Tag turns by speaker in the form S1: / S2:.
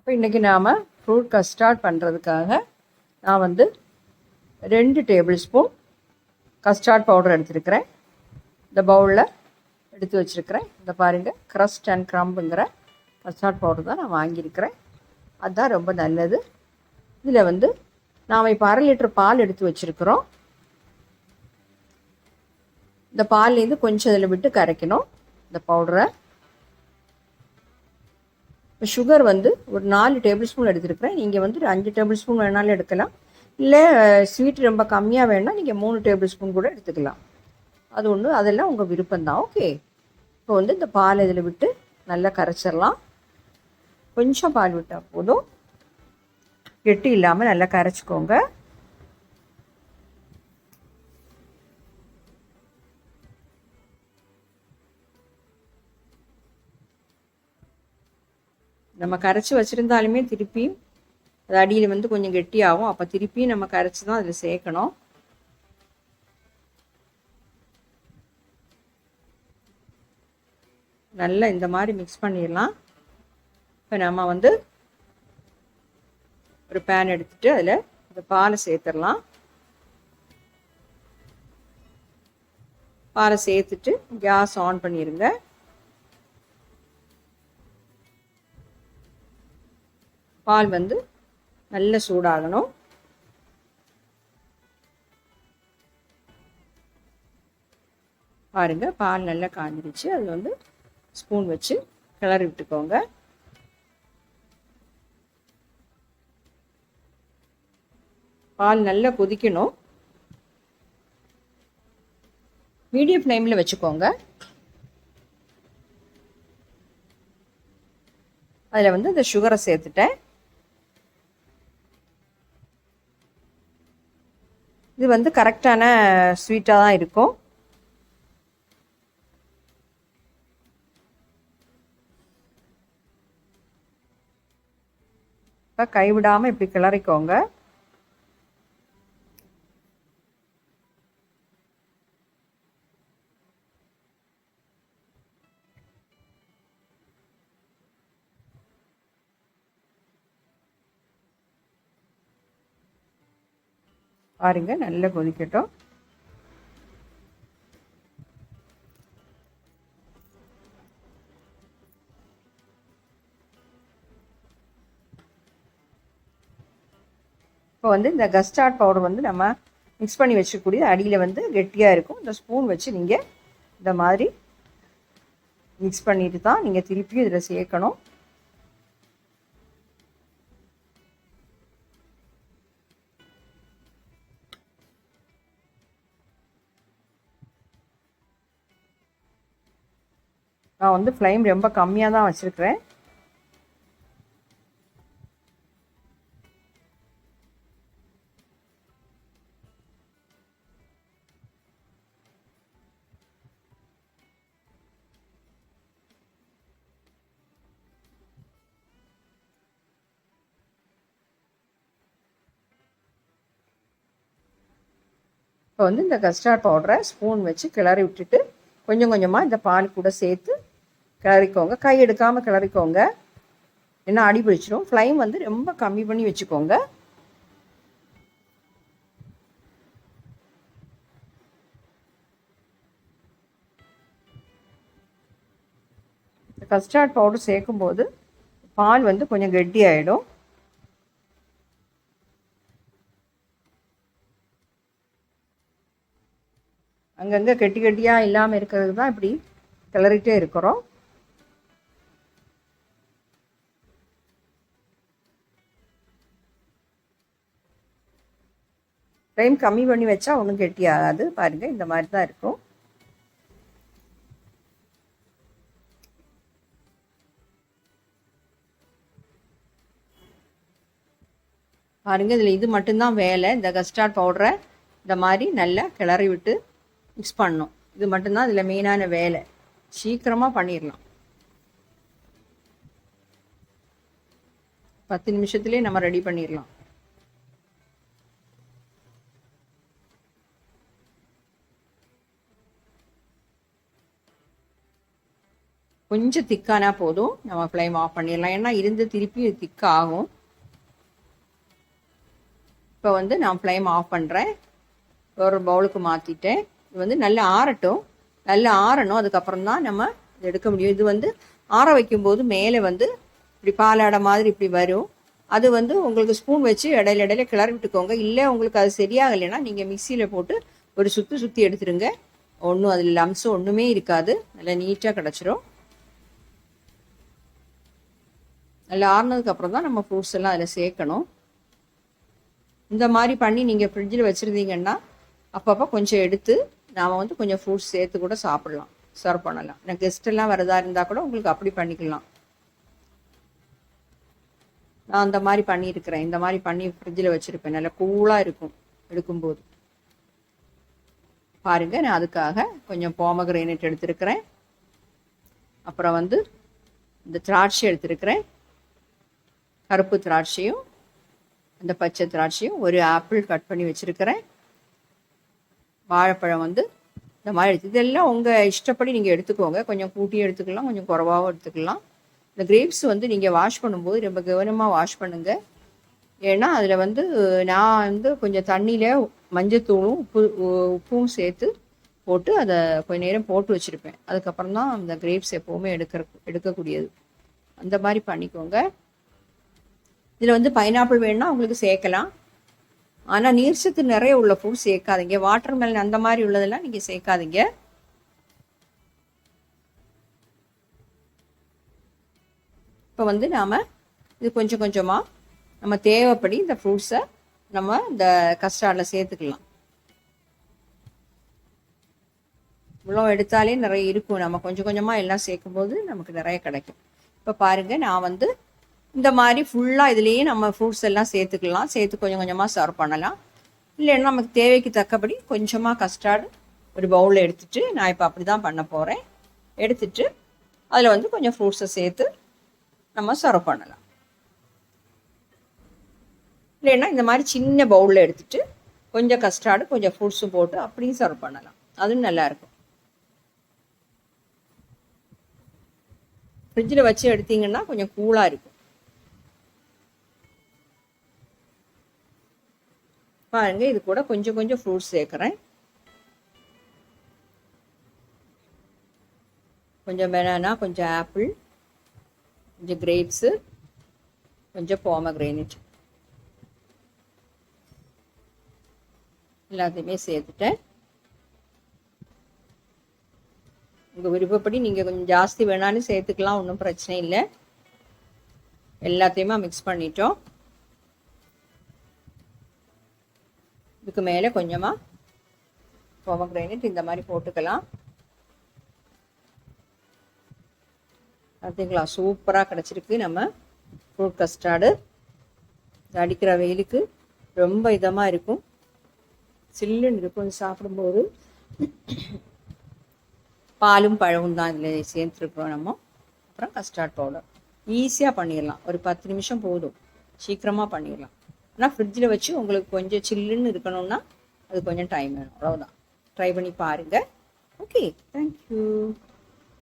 S1: அப்போ இன்றைக்கி நாம் ஃப்ரூட் கஸ்டார்ட் பண்ணுறதுக்காக நான் வந்து ரெண்டு டேபிள் ஸ்பூன் கஸ்டார்ட் பவுடர் எடுத்துருக்கிறேன். இந்த பவுலில் எடுத்து வச்சுருக்கிறேன். இந்த பாருங்கள் க்ரஸ்ட் அண்ட் க்ரம்புங்கிற கஸ்டார்ட் பவுடர் தான் நான் வாங்கியிருக்கிறேன். அதுதான் ரொம்ப நல்லது. இதில் வந்து நாம் இப்போ அரை லிட்டர் பால் எடுத்து வச்சுருக்கிறோம். இந்த பால்லேருந்து கொஞ்சம் இதில் விட்டு கரைக்கணும். இந்த பவுடரை சுகர் வந்து ஒரு நாலு டேபிள் ஸ்பூன் எடுத்துருக்கிறேன். நீங்கள் வந்து ஒரு அஞ்சு டேபிள் ஸ்பூன் வேணாலும் எடுக்கலாம். இல்லை ஸ்வீட் ரொம்ப கம்மியாக வேணால் நீங்கள் மூணு டேபிள் ஸ்பூன் கூட எடுத்துக்கலாம். அது ஒன்று அதெல்லாம் உங்கள் விருப்பம்தான். ஓகே இப்போ வந்து இந்த பால் இதில் விட்டு நல்லா கரைச்சிடலாம். கொஞ்சம் பால் விட்டால் போதும். கெட்டி இல்லாமல் நல்லா கரைச்சிக்கோங்க. நம்ம கரைச்சி வச்சுருந்தாலுமே திருப்பியும் அது அடியில் வந்து கொஞ்சம் கெட்டியாகும். அப்போ திருப்பியும் நம்ம கரைச்சி தான் அதில் சேர்க்கணும். நல்லா இந்த மாதிரி மிக்ஸ் பண்ணிடலாம். இப்போ நம்ம வந்து ஒரு பேன் எடுத்துட்டு அதில் இந்த பாலை சேர்த்துடலாம். பாலை சேர்த்துட்டு கேஸ் ஆன் பண்ணிடுங்க பால் வந்து நல்ல சூடாகணும். பாருங்க பால் நல்லா காஞ்சிருச்சு. அது வந்து ஸ்பூன் வச்சு கிளறி விட்டுக்கோங்க. பால் நல்லா கொதிக்கணும். மீடியம் ஃப்ளேமில் வச்சுக்கோங்க. அதில் வந்து இந்த சுகரை சேர்த்துட்டேன். இது வந்து கரெக்டான ஸ்வீட்டாக தான் இருக்கும். இப்போ கைவிடாமல் இப்படி கிளறிக்கோங்க. பாருங்கள் நல்லா கொதிக்கட்டும். இப்போ வந்து இந்த கஸ்டார்ட் பவுடர் வந்து நம்ம மிக்ஸ் பண்ணி வச்சுக்கூடிய அடியில் வந்து கெட்டியாக இருக்கும். இந்த ஸ்பூன் வச்சு நீங்கள் இந்த மாதிரி மிக்ஸ் பண்ணிட்டு தான் நீங்கள் திருப்பியும் இதில் சேர்க்கணும். நான் வந்து ஃப்ளைம் ரொம்ப கம்மியாக தான் வச்சுருக்கிறேன். இப்போ வந்து இந்த கஸ்டார்ட் பவுடரை ஸ்பூன் வச்சு கிளறி விட்டுட்டு கொஞ்சம் கொஞ்சமாக இந்த பால் கூட சேர்த்து கிளறிக்கோங்க. கை எடுக்காமல் கிளறிக்கோங்க. ஏன்னா அடி பிடிச்சிடும் ஃப்ளைம் வந்து ரொம்ப கம்மி பண்ணி வச்சுக்கோங்க. கஸ்டார்ட் பவுடர் சேர்க்கும்போது பால் வந்து கொஞ்சம் கெட்டி ஆகிடும் அங்கங்கே கெட்டி கெட்டியாக இல்லாமல் இருக்கிறது தான் இப்படி கிளறிட்டே இருக்கிறோம். டைம் கம்மி பண்ணி வச்சா ஒன்றும் கெட்டி ஆகாது. பாருங்கள் இந்த மாதிரி தான் இருக்கும். பாருங்கள் இதில் இது மட்டும்தான் வேலை. இந்த கஸ்டார்ட் பவுடரை இந்த மாதிரி நல்லா கிளறி விட்டு மிக்ஸ் பண்ணணும். இது மட்டும்தான் இதில் மெயினான வேலை. சீக்கிரமாக பண்ணிடலாம் பத்து நிமிஷத்துலேயே நம்ம ரெடி பண்ணிடலாம் கொஞ்சம் திக்கானா போதும். நம்ம ஃப்ளேம் ஆஃப் பண்ணிடலாம். ஏன்னா இருந்து திருப்பி திக் ஆகும் இப்போ வந்து நான் ஃப்ளேம் ஆஃப் பண்ணுறேன் ஒரு பவுலுக்கு மாற்றிட்டேன் இது வந்து நல்லா ஆறட்டும். நல்லா ஆறணும். அதுக்கப்புறம் தான் நம்ம இது எடுக்க முடியும். இது வந்து ஆற வைக்கும்போது மேலே வந்து இப்படி பாலாடை மாதிரி இப்படி வரும். அது வந்து உங்களுக்கு ஸ்பூன் வச்சு இடையில இடையில கிளறி விட்டுக்கோங்க. இல்லை உங்களுக்கு அது சரியாகலைன்னா நீங்கள் மிக்சியில் போட்டு ஒரு சுற்றி சுற்றி எடுத்துருங்க. ஒன்றும் அதில் லம்ஸும் ஒன்றுமே இருக்காது. நல்லா நீட்டாக கிடச்சிரும். நல்லா ஆறுனதுக்கு அப்புறம் தான் நம்ம ஃப்ரூட்ஸ் எல்லாம் அதில் சேர்க்கணும். இந்த மாதிரி பண்ணி நீங்கள் ஃப்ரிட்ஜில் வச்சுருந்தீங்கன்னா அப்பப்போ கொஞ்சம் எடுத்து நாம் வந்து கொஞ்சம் ஃப்ரூட்ஸ் சேர்த்து கூட சாப்பிட்லாம். சர்வ் பண்ணலாம். எனக்கு கெஸ்ட்டெல்லாம் வரதா இருந்தால் கூட உங்களுக்கு அப்படி பண்ணிக்கலாம். நான் அந்த மாதிரி பண்ணியிருக்கிறேன். இந்த மாதிரி பண்ணி ஃப்ரிட்ஜில் வச்சுருப்பேன். நல்லா கூலாக இருக்கும் எடுக்கும்போது. பாருங்கள் நான் அதுக்காக கொஞ்சம் போமகிரேனேட் எடுத்திருக்கிறேன். அப்புறம் வந்து இந்த திராட்சை எடுத்திருக்கிறேன். கருப்பு திராட்சையும் அந்த பச்சை திராட்சையும் ஒரு ஆப்பிள் கட் பண்ணி வச்சுருக்கிறேன். வாழைப்பழம் வந்து இந்த மாதிரி எடுத்து இதெல்லாம் உங்கள் இஷ்டப்படி நீங்கள் எடுத்துக்கோங்க. கொஞ்சம் கூட்டியும் எடுத்துக்கலாம் கொஞ்சம் குறவாகவும் எடுத்துக்கலாம். இந்த கிரேப்ஸ் வந்து நீங்கள் வாஷ் பண்ணும்போது ரொம்ப கவனமாக வாஷ் பண்ணுங்கள் ஏன்னா அதில் வந்து நான் வந்து கொஞ்சம் தண்ணியில் மஞ்சத்தூளும் உப்பு உப்பும் சேர்த்து போட்டு அதை கொஞ்ச நேரம் போட்டு வச்சுருப்பேன். அதுக்கப்புறம் தான் அந்த கிரேப்ஸ் எப்போவுமே எடுக்கிற எடுக்கக்கூடியது. அந்த மாதிரி பண்ணிக்கோங்க. இதில் வந்து பைனாப்பிள் வேணும்னா உங்களுக்கு சேர்க்கலாம். ஆனால் நீர்ச்சத்து நிறைய உள்ள ஃப்ரூட் சேர்க்காதீங்க. வாட்டர் மெலன் அந்த மாதிரி உள்ளதெல்லாம் நீங்கள் சேர்க்காதீங்க. இப்போ வந்து நாம் இது கொஞ்சம் கொஞ்சமாக நம்ம தேவைப்படி இந்த ஃப்ரூட்ஸை நம்ம இந்த கஸ்டார்டில் சேர்த்துக்கலாம். இவ்வளோ எடுத்தாலே நிறைய இருக்கும். நம்ம கொஞ்சம் கொஞ்சமாக எல்லாம் சேர்க்கும்போது நமக்கு நிறைய கிடைக்கும். இப்போ பாருங்கள் நான் வந்து இந்த மாதிரி ஃபுல்லாக இதுலேயே நம்ம ஃப்ரூட்ஸ் எல்லாம் சேர்த்துக்கலாம். சேர்த்து கொஞ்சம் கொஞ்சமாக சர்வ் பண்ணலாம். இல்லைன்னா நமக்கு தேவைக்கு தக்கபடி கொஞ்சமாக கஸ்டார்டு ஒரு பவுலில் எடுத்துட்டு நான் இப்போ அப்படி தான் பண்ண போகிறேன் எடுத்துட்டு அதில் வந்து கொஞ்சம் ஃப்ரூட்ஸை சேர்த்து நம்ம சர்வ் பண்ணலாம். இல்லைன்னா இந்த மாதிரி சின்ன பவுலில் எடுத்துட்டு கொஞ்சம் கஸ்டார்டு கொஞ்சம் ஃப்ரூட்ஸும் போட்டு அப்படியும் சர்வ் பண்ணலாம். அதுவும் நல்லாயிருக்கும் ஃப்ரிட்ஜில் வச்சு எடுத்தீங்கன்னா கொஞ்சம் கூலாக இருக்கும். பாருங்க இது கூட கொஞ்சம் கொஞ்சம் ஃப்ரூட்ஸ் சேர்க்குறேன். கொஞ்சம் பெனானா கொஞ்சம் ஆப்பிள் கொஞ்சம் கிரேப்ஸு கொஞ்சம் போமக்ரேனிட் எல்லாத்தையுமே சேர்த்துட்டேன். உங்கள் விருப்பப்படி நீங்கள் கொஞ்சம் ஜாஸ்தி வேணாலும் சேர்த்துக்கலாம் ஒன்றும் பிரச்சனை இல்லை. எல்லாத்தையுமே மிக்ஸ் பண்ணிட்டோம். இதுக்கு மேலே கொஞ்சமாக போமக்ரைனட் இந்த மாதிரி போட்டுக்கலாம். பார்த்தீங்களா சூப்பராக கிடச்சிருக்கு. நம்ம ஃப்ரூட் கஸ்டார்டு அடிக்கிற வெயிலுக்கு ரொம்ப இதமாக இருக்கும். சில்லுன்னு இருக்கும். சாப்பிடும்போது பாலும் பழமும் தான் இதில் சேர்த்துருக்குறோம் நம்ம. அப்புறம் கஸ்டார்ட் பவுடர் ஈஸியாக பண்ணிடலாம். ஒரு பத்து நிமிஷம் போதும். சீக்கிரமாக பண்ணிடலாம். ஆனால் ஃப்ரிட்ஜில் வச்சு உங்களுக்கு கொஞ்சம் சில்லுன்னு இருக்கணும்னா அது கொஞ்சம் டைம் வேணும். அவ்வளோதான் ட்ரை பண்ணி பாருங்கள் ஓகே தேங்க்யூ